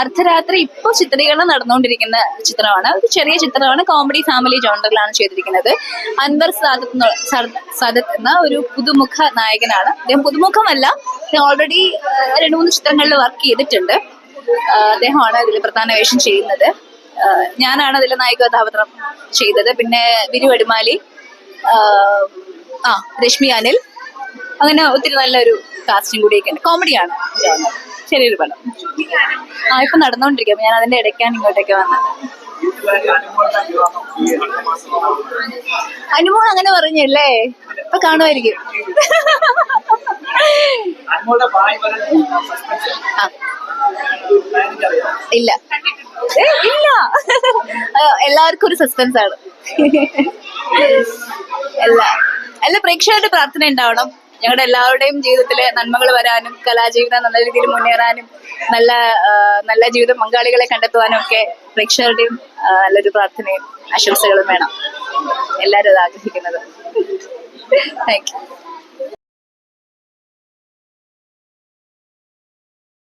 അർദ്ധരാത്രി ഇപ്പോൾ ചിത്രീകരണം നടന്നുകൊണ്ടിരിക്കുന്ന ചിത്രമാണ്. ഒരു ചെറിയ ചിത്രമാണ്. കോമഡി ഫാമിലി ജോണ്ടറിലാണ് ചെയ്തിരിക്കുന്നത്. അൻവർ സാദത്ത് സാദത്ത് എന്ന ഒരു പുതുമുഖ നായകനാണ്. അദ്ദേഹം പുതുമുഖമല്ല. ഓൾറെഡി രണ്ട് മൂന്ന് ചിത്രങ്ങളിൽ വർക്ക് ചെയ്തിട്ടുണ്ട്. അദ്ദേഹമാണ് അതിൽ പ്രധാന വേഷം ചെയ്യുന്നത്. ഞാനാണ് അതിൽ നായിക കഥാപാത്രം ചെയ്തത്. പിന്നെ ബിരു അടിമാലി ആ, രശ്മി അനിൽ. അങ്ങനെ ഒത്തിരി നല്ലൊരു കാസ്റ്റിംഗ് കൂടിയൊക്കെ കോമഡിയാണ് genre. ചെറിയൊരു പടം. ആ ഇപ്പൊ നടന്നുകൊണ്ടിരിക്കും ഞാൻ അതിന്റെ ഇടയ്ക്കാണ് ഇങ്ങോട്ടേക്ക് വന്നത്. അനുമോൾ അങ്ങനെ പറഞ്ഞല്ലേ? ഇപ്പൊ കാണുമായിരിക്കും. ഇല്ല. ഇല്ല. എല്ലാവർക്കും ഒരു സസ്പെൻസ് ആണ്. എല്ലാ എല്ലാ പ്രേക്ഷകരുടെ പ്രാർത്ഥന ഉണ്ടാവണം. ഞങ്ങളുടെ എല്ലാവരുടെയും ജീവിതത്തിലെ നന്മകൾ വരാനും കലാജീവിതം നല്ല രീതിയിൽ മുന്നേറാനും നല്ല നല്ല ജീവിത പങ്കാളികളെ കണ്ടെത്തുവാനും ഒക്കെ പ്രേക്ഷകരുടെയും നല്ലൊരു പ്രാർത്ഥനയും ആശംസകളും വേണം. എല്ലാവരും അത് ആഗ്രഹിക്കുന്നത്. Thank you